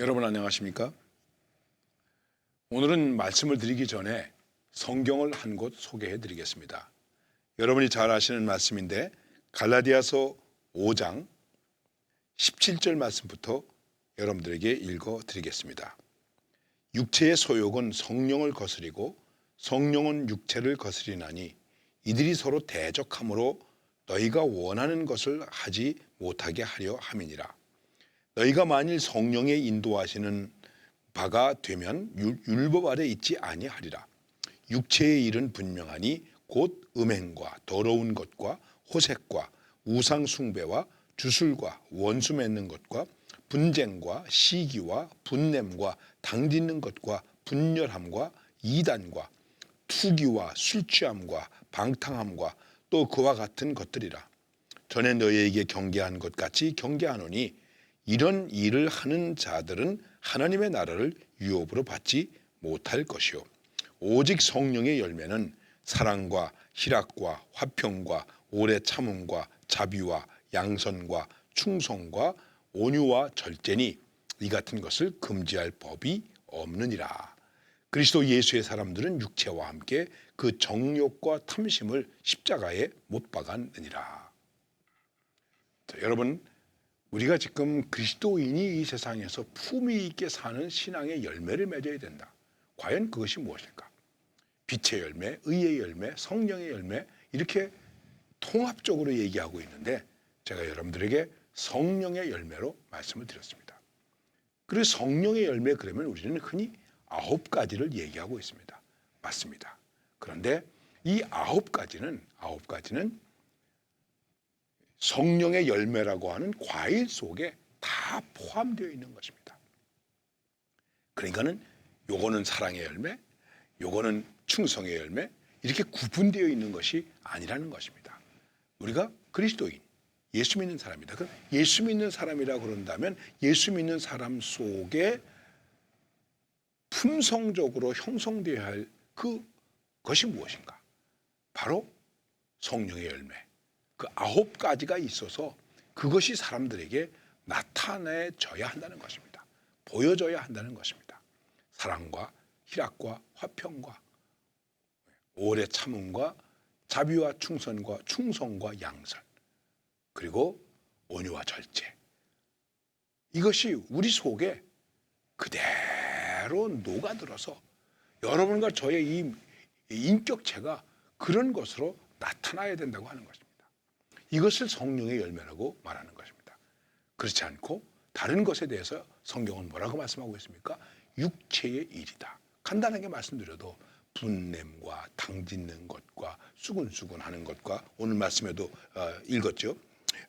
여러분 안녕하십니까? 오늘은 말씀을 드리기 전에 성경을 한 곳 소개해 드리겠습니다. 여러분이 잘 아시는 말씀인데 갈라디아서 5장 17절 말씀부터 여러분들에게 읽어 드리겠습니다. 육체의 소욕은 성령을 거스리고 성령은 육체를 거스리나니 이들이 서로 대적함으로 너희가 원하는 것을 하지 못하게 하려 함이니라. 너희가 만일 성령의 인도하시는 바가 되면 율- 율법 아래 있지 아니하리라. 육체의 일은 분명하니 곧 음행과 더러운 것과 호색과 우상 숭배와 주술과 원수 맺는 것과 분쟁과 시기와 분냄과 당짓는 것과 분열함과 이단과 투기와 술 취함과 방탕함과 또 그와 같은 것들이라. 전에 너희에게 경계한 것 같이 경계하노니 이런 일을 하는 자들은 하나님의 나라를 유업으로 받지 못할 것이요 오직 성령의 열매는 사랑과 희락과 화평과 오래 참음과 자비와 양선과 충성과 온유와 절제니 이 같은 것을 금지할 법이 없느니라. 그리스도 예수의 사람들은 육체와 함께 그 정욕과 탐심을 십자가에 못 박았느니라. 자, 여러분 우리가 지금 그리스도인이 이 세상에서 품위 있게 사는 신앙의 열매를 맺어야 된다. 과연 그것이 무엇일까? 빛의 열매, 의의 열매, 성령의 열매 이렇게 통합적으로 얘기하고 있는데 제가 여러분들에게 성령의 열매로 말씀을 드렸습니다. 그리고 성령의 열매 그러면 우리는 흔히 아홉 가지를 얘기하고 있습니다. 맞습니다. 그런데 이 아홉 가지는 아홉 가지는 성령의 열매라고 하는 과일 속에 다 포함되어 있는 것입니다. 그러니까는 요거는 사랑의 열매, 요거는 충성의 열매 이렇게 구분되어 있는 것이 아니라는 것입니다. 우리가 그리스도인, 예수 믿는 사람이다. 그 예수 믿는 사람이라 그런다면 예수 믿는 사람 속에 품성적으로 형성되어야 할 그 것이 무엇인가? 바로 성령의 열매. 그 아홉 가지가 있어서 그것이 사람들에게 나타내져야 한다는 것입니다. 보여져야 한다는 것입니다. 사랑과 희락과 화평과 오래 참음과 자비와 충선과 충성과 양선 그리고 온유와 절제 이것이 우리 속에 그대로 녹아들어서 여러분과 저의 이 인격체가 그런 것으로 나타나야 된다고 하는 것입니다. 이것을 성령의 열매라고 말하는 것입니다. 그렇지 않고 다른 것에 대해서 성경은 뭐라고 말씀하고 있습니까? 육체의 일이다. 간단하게 말씀드려도 분냄과 당짓는 것과 수근수근 하는 것과 오늘 말씀에도 어, 읽었죠.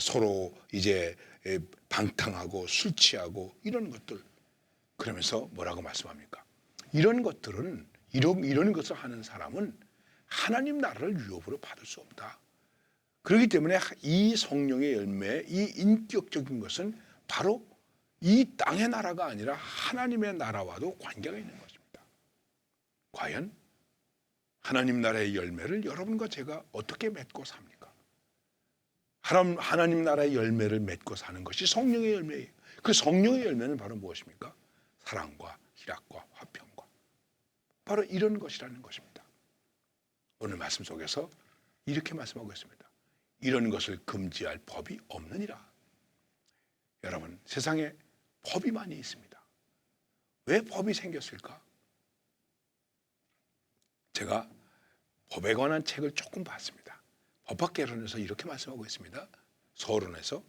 서로 이제 에, 방탕하고 술 취하고 이런 것들 그러면서 뭐라고 말씀합니까? 이런 것들은 이런 이런 것을 하는 사람은 하나님 나라를 유업으로 받을 수 없다. 그렇기 때문에 이 성령의 열매, 이 인격적인 것은 바로 이 땅의 나라가 아니라 하나님의 나라와도 관계가 있는 것입니다. 과연 하나님 나라의 열매를 여러분과 제가 어떻게 맺고 삽니까? 하나님, 나라의 열매를 맺고 사는 것이 성령의 열매예요. 그 성령의 열매는 바로 무엇입니까? 사랑과 희락과 화평과 바로 이런 것이라는 것입니다. 오늘 말씀 속에서 이렇게 말씀하고 있습니다. 이런 것을 금지할 법이 없느니라. 여러분, 세상에 법이 많이 있습니다. 왜 법이 생겼을까? 제가 법에 관한 책을 조금 봤습니다. 법학개론에서 이렇게 말씀하고 있습니다. 서론에서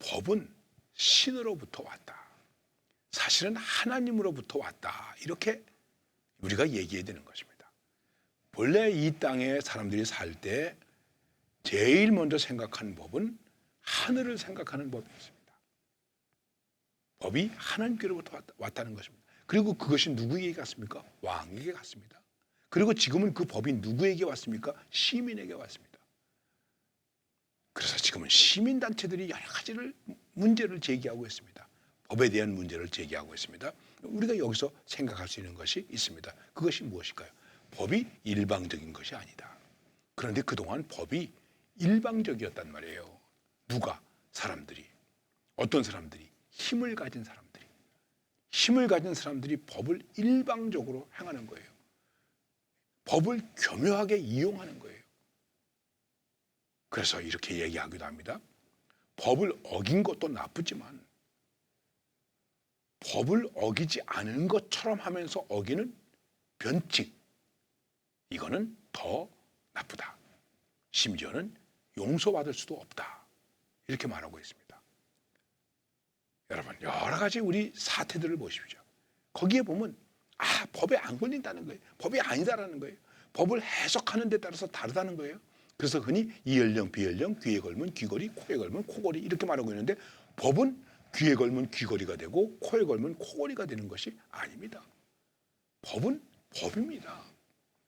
법은 신으로부터 왔다. 사실은 하나님으로부터 왔다. 이렇게 우리가 얘기해야 되는 것입니다. 본래 이 땅에 사람들이 살 때 제일 먼저 생각하는 법은 하늘을 생각하는 법이었습니다. 법이 하나님께로부터 왔다, 왔다 는 것입니다. 그리고 그것이 누구에게 갔습니까? 왕에게 갔습니다. 그리고 지금은 그 법이 누구에게 왔습니까? 시민에게 왔습니다. 그래서 지금은 시민단체들이 여러 가지를 문제를 제기하고 있습니다. 법에 대한 문제를 제기하고 있습니다. 우리가 여기서 생각할 수 있는 것이 있습니다. 그것이 무엇일까요? 법이 일방적인 것이 아니다. 그런데 그동안 법이 일방적이었단 말이에요. 누가? 사람들이. 어떤 사람들이? 힘을 가진 사람들이. 힘을 가진 사람들이 법을 일방적으로 행하는 거예요. 법을 교묘하게 이용하는 거예요. 그래서 이렇게 얘기하기도 합니다. 법을 어긴 것도 나쁘지만 법을 어기지 않은 것처럼 하면서 어기는 변칙 이거는 더 나쁘다. 심지어는 용서받을 수도 없다. 이렇게 말하고 있습니다. 여러분 여러 가지 우리 사태들을 보십시오. 거기에 보면 아 법에 안 걸린다는 거예요. 법이 아니다라는 거예요. 법을 해석하는 데 따라서 다르다는 거예요. 그래서 흔히 이연령 비연령 귀에 걸면 귀걸이 코에 걸면 코걸이 이렇게 말하고 있는데 법은 귀에 걸면 귀걸이가 되고 코에 걸면 코걸이가 되는 것이 아닙니다. 법은 법입니다.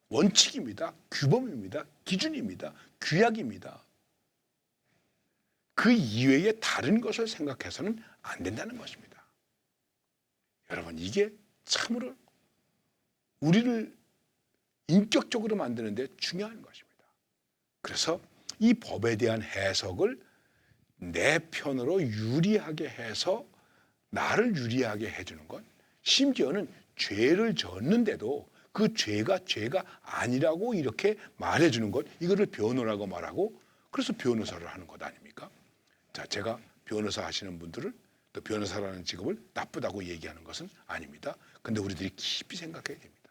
원칙입니다. 규범입니다. 기준입니다. 규약입니다. 그 이외에 다른 것을 생각해서는 안 된다는 것입니다. 여러분 이게 참으로 우리를 인격적으로 만드는데 중요한 것입니다. 그래서 이 법에 대한 해석을 내 편으로 유리하게 해서 나를 유리하게 해주는 것, 심지어는 죄를 졌는데도 그 죄가 죄가 아니라고 이렇게 말해주는 것, 이거를 변호라고 말하고 그래서 변호사를 하는 것 아닙니까? 자, 제가 변호사 하시는 분들을 또 변호사라는 직업을 나쁘다고 얘기하는 것은 아닙니다. 근데 우리들이 깊이 생각해야 됩니다.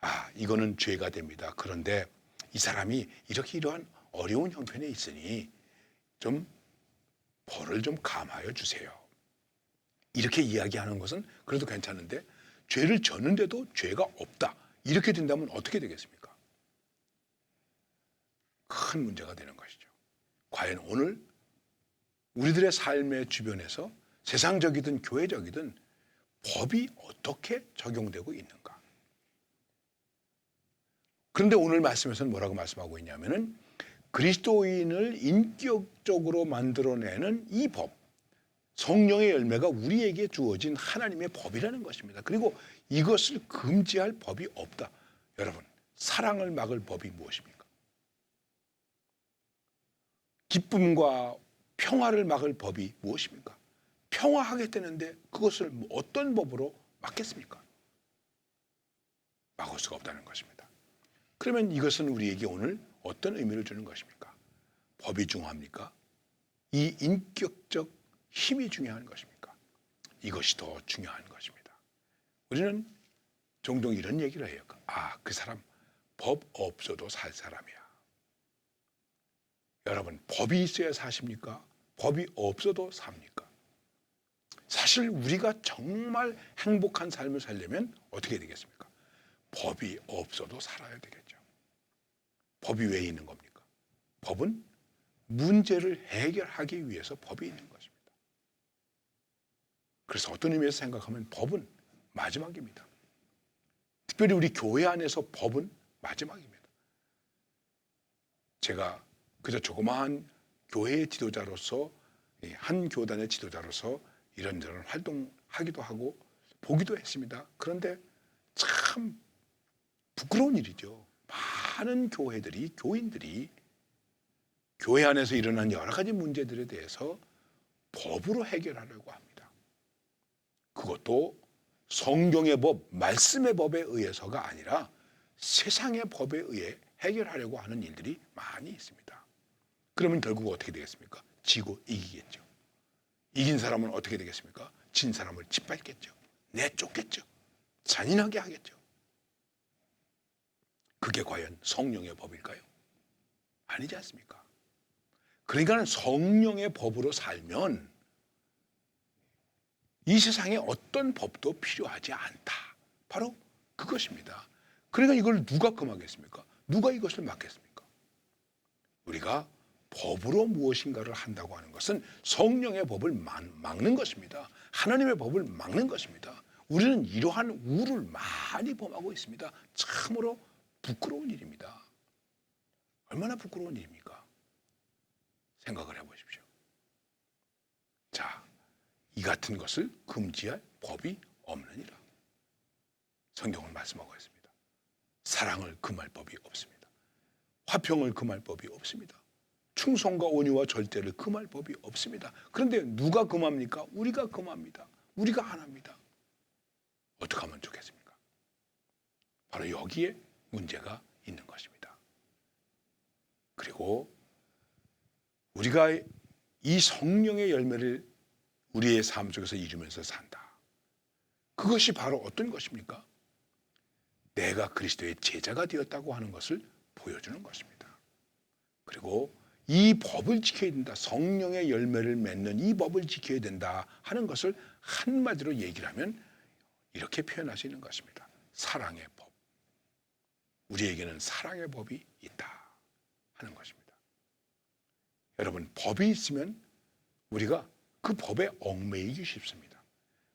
아, 이거는 죄가 됩니다. 그런데 이 사람이 이렇게 이러한 어려운 형편에 있으니 좀 벌을 좀 감하여 주세요. 이렇게 이야기하는 것은 그래도 괜찮은데 죄를 졌는데도 죄가 없다. 이렇게 된다면 어떻게 되겠습니까? 큰 문제가 되는 것이죠. 과연 오늘 우리들의 삶의 주변에서 세상적이든 교회적이든 법이 어떻게 적용되고 있는가? 그런데 오늘 말씀에서는 뭐라고 말씀하고 있냐면은 그리스도인을 인격적으로 만들어내는 이 법, 성령의 열매가 우리에게 주어진 하나님의 법이라는 것입니다. 그리고 이것을 금지할 법이 없다. 여러분, 사랑을 막을 법이 무엇입니까? 기쁨과 평화를 막을 법이 무엇입니까? 평화하겠다는데 그것을 어떤 법으로 막겠습니까? 막을 수가 없다는 것입니다. 그러면 이것은 우리에게 오늘 어떤 의미를 주는 것입니까? 법이 중요합니까? 이 인격적 힘이 중요한 것입니까? 이것이 더 중요한 것입니다. 우리는 종종 이런 얘기를 해요. 아, 그 사람 법 없어도 살 사람이야. 여러분, 법이 있어야 사십니까? 법이 없어도 삽니까? 사실 우리가 정말 행복한 삶을 살려면 어떻게 되겠습니까? 법이 없어도 살아야 되겠죠. 법이 왜 있는 겁니까? 법은 문제를 해결하기 위해서 법이 있는 것입니다. 그래서 어떤 의미에서 생각하면 법은 마지막입니다. 특별히 우리 교회 안에서 법은 마지막입니다. 제가 그저 조그마한 교회의 지도자로서 한 교단의 지도자로서 이런저런 활동하기도 하고 보기도 했습니다. 그런데 참 부끄러운 일이죠. 많은 교회들이 교인들이 교회 안에서 일어난 여러 가지 문제들에 대해서 법으로 해결하려고 합니다. 그것도 성경의 법, 말씀의 법에 의해서가 아니라 세상의 법에 의해 해결하려고 하는 일들이 많이 있습니다. 그러면 결국 어떻게 되겠습니까? 지고 이기겠죠. 이긴 사람은 어떻게 되겠습니까? 진 사람을 짓밟겠죠. 내쫓겠죠. 잔인하게 하겠죠. 그게 과연 성령의 법일까요? 아니지 않습니까? 그러니까 성령의 법으로 살면 이 세상에 어떤 법도 필요하지 않다. 바로 그것입니다. 그러니까 이걸 누가 금하겠습니까? 누가 이것을 막겠습니까? 우리가 법으로 무엇인가를 한다고 하는 것은 성령의 법을 막는 것입니다. 하나님의 법을 막는 것입니다. 우리는 이러한 우를 많이 범하고 있습니다. 참으로 부끄러운 일입니다. 얼마나 부끄러운 일입니까? 생각을 해보십시오. 자, 이 같은 것을 금지할 법이 없느니라. 성경은 말씀하고 있습니다. 사랑을 금할 법이 없습니다. 화평을 금할 법이 없습니다. 충성과 온유와 절대를 금할 법이 없습니다. 그런데 누가 금합니까? 우리가 금합니다. 우리가 안 합니다. 어떻게 하면 좋겠습니까? 바로 여기에 문제가 있는 것입니다. 그리고 우리가 이 성령의 열매를 우리의 삶 속에서 이루면서 산다. 그것이 바로 어떤 것입니까? 내가 그리스도의 제자가 되었다고 하는 것을 보여주는 것입니다. 그리고 이 법을 지켜야 된다. 성령의 열매를 맺는 이 법을 지켜야 된다 하는 것을 한마디로 얘기를 하면 이렇게 표현할 수 있는 것입니다. 사랑의 법. 우리에게는 사랑의 법이 있다 하는 것입니다. 여러분, 법이 있으면 우리가 그 법에 얽매이기 쉽습니다.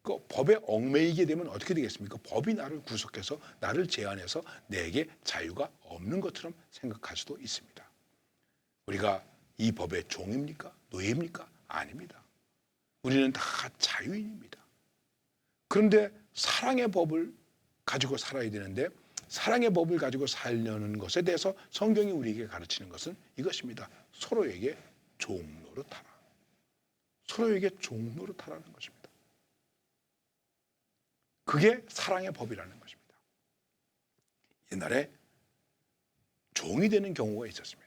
그 법에 얽매이게 되면 어떻게 되겠습니까? 법이 나를 구속해서 나를 제한해서 내게 자유가 없는 것처럼 생각할 수도 있습니다. 우리가 이 법의 종입니까? 노예입니까? 아닙니다. 우리는 다 자유인입니다. 그런데 사랑의 법을 가지고 살아야 되는데 사랑의 법을 가지고 살려는 것에 대해서 성경이 우리에게 가르치는 것은 이것입니다. 서로에게 종노릇하라. 서로에게 종노릇하라는 것입니다. 그게 사랑의 법이라는 것입니다. 옛날에 종이 되는 경우가 있었습니다.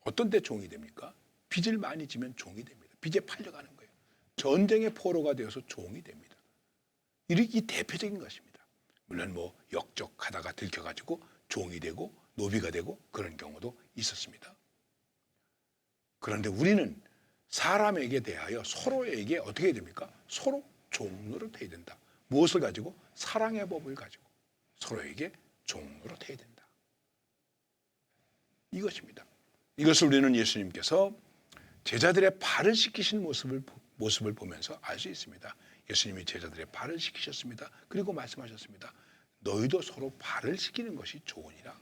어떤 때 종이 됩니까? 빚을 많이 지면 종이 됩니다. 빚에 팔려가는 거예요. 전쟁의 포로가 되어서 종이 됩니다. 이게 대표적인 것입니다. 물론 뭐 역적하다가 들켜가지고 종이 되고 노비가 되고 그런 경우도 있었습니다. 그런데 우리는 사람에게 대하여 서로에게 어떻게 해야 됩니까? 서로 종노릇 해야 된다. 무엇을 가지고? 사랑의 법을 가지고 서로에게 종노릇 해야 된다. 이것입니다. 이것을 우리는 예수님께서 제자들의 발을 씻기신 모습을 모습을 보면서 알 수 있습니다. 예수님이 제자들의 발을 씻기셨습니다. 그리고 말씀하셨습니다. 너희도 서로 발을 씻기는 것이 좋으니라.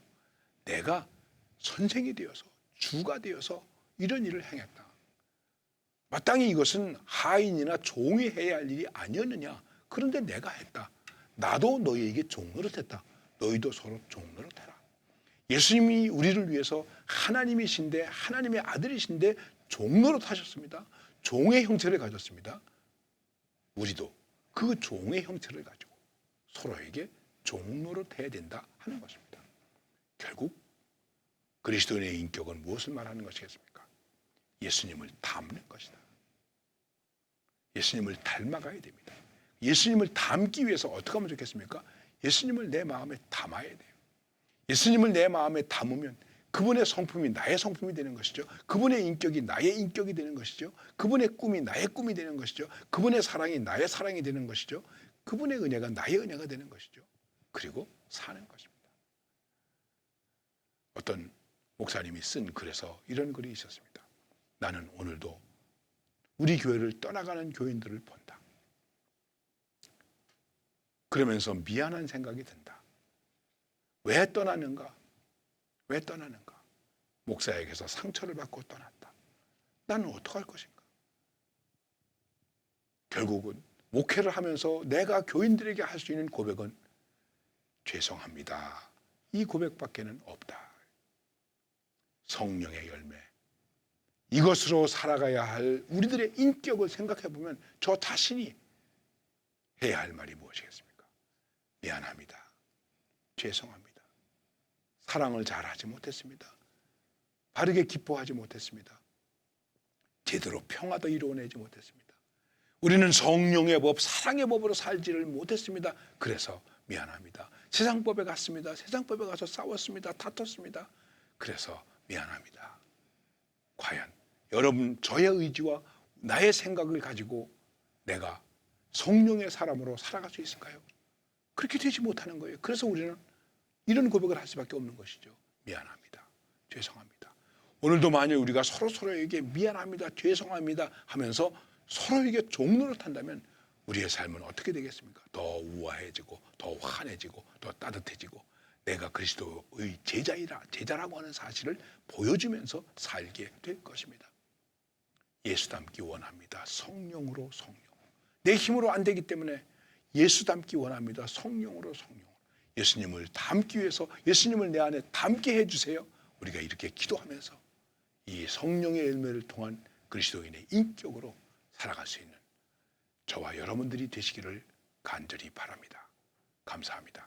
내가 선생이 되어서 주가 되어서 이런 일을 행했다. 마땅히 이것은 하인이나 종이 해야 할 일이 아니었느냐. 그런데 내가 했다. 나도 너희에게 종 노릇했다. 너희도 서로 종 노릇해라. 예수님이 우리를 위해서 하나님이신데 하나님의 아들이신데 종노릇 하셨습니다. 종의 형체를 가졌습니다. 우리도 그 종의 형체를 가지고 서로에게 종노릇 해야 된다 하는 것입니다. 결국 그리스도인의 인격은 무엇을 말하는 것이겠습니까? 예수님을 닮는 것이다. 예수님을 닮아가야 됩니다. 예수님을 닮기 위해서 어떻게 하면 좋겠습니까? 예수님을 내 마음에 담아야 돼요. 예수님을 내 마음에 담으면 그분의 성품이 나의 성품이 되는 것이죠. 그분의 인격이 나의 인격이 되는 것이죠. 그분의 꿈이 나의 꿈이 되는 것이죠. 그분의 사랑이 나의 사랑이 되는 것이죠. 그분의 은혜가 나의 은혜가 되는 것이죠. 그리고 사는 것입니다. 어떤 목사님이 쓴 글에서 이런 글이 있었습니다. 나는 오늘도 우리 교회를 떠나가는 교인들을 본다. 그러면서 미안한 생각이 든다. 왜 떠나는가? 왜 떠나는가? 목사에게서 상처를 받고 떠났다. 나는 어떡할 것인가? 결국은 목회를 하면서 내가 교인들에게 할 수 있는 고백은 죄송합니다. 이 고백밖에는 없다. 성령의 열매. 이것으로 살아가야 할 우리들의 인격을 생각해 보면 저 자신이 해야 할 말이 무엇이겠습니까? 미안합니다. 죄송합니다. 사랑을 잘하지 못했습니다. 바르게 기뻐하지 못했습니다. 제대로 평화도 이루어내지 못했습니다. 우리는 성령의 법, 사랑의 법으로 살지를 못했습니다. 그래서 미안합니다. 세상 법에 갔습니다. 세상 법에 가서 싸웠습니다. 다퉜습니다. 그래서 미안합니다. 과연 여러분 저의 의지와 나의 생각을 가지고 내가 성령의 사람으로 살아갈 수 있을까요? 그렇게 되지 못하는 거예요. 그래서 우리는 이런 고백을 할 수밖에 없는 것이죠. 미안합니다. 죄송합니다. 오늘도 만약 우리가 서로 서로에게 미안합니다. 죄송합니다 하면서 서로에게 종로를 탄다면 우리의 삶은 어떻게 되겠습니까? 더 우아해지고 더 환해지고 더 따뜻해지고 내가 그리스도의 제자이라 제자라고 하는 사실을 보여주면서 살게 될 것입니다. 예수 닮기 원합니다. 성령으로 성령. 내 힘으로 안 되기 때문에 예수 닮기 원합니다. 성령으로 성령. 예수님을 닮기 위해서 예수님을 내 안에 닮게 해 주세요. 우리가 이렇게 기도하면서 이 성령의 열매를 통한 그리스도인의 인격으로 살아갈 수 있는 저와 여러분들이 되시기를 간절히 바랍니다. 감사합니다.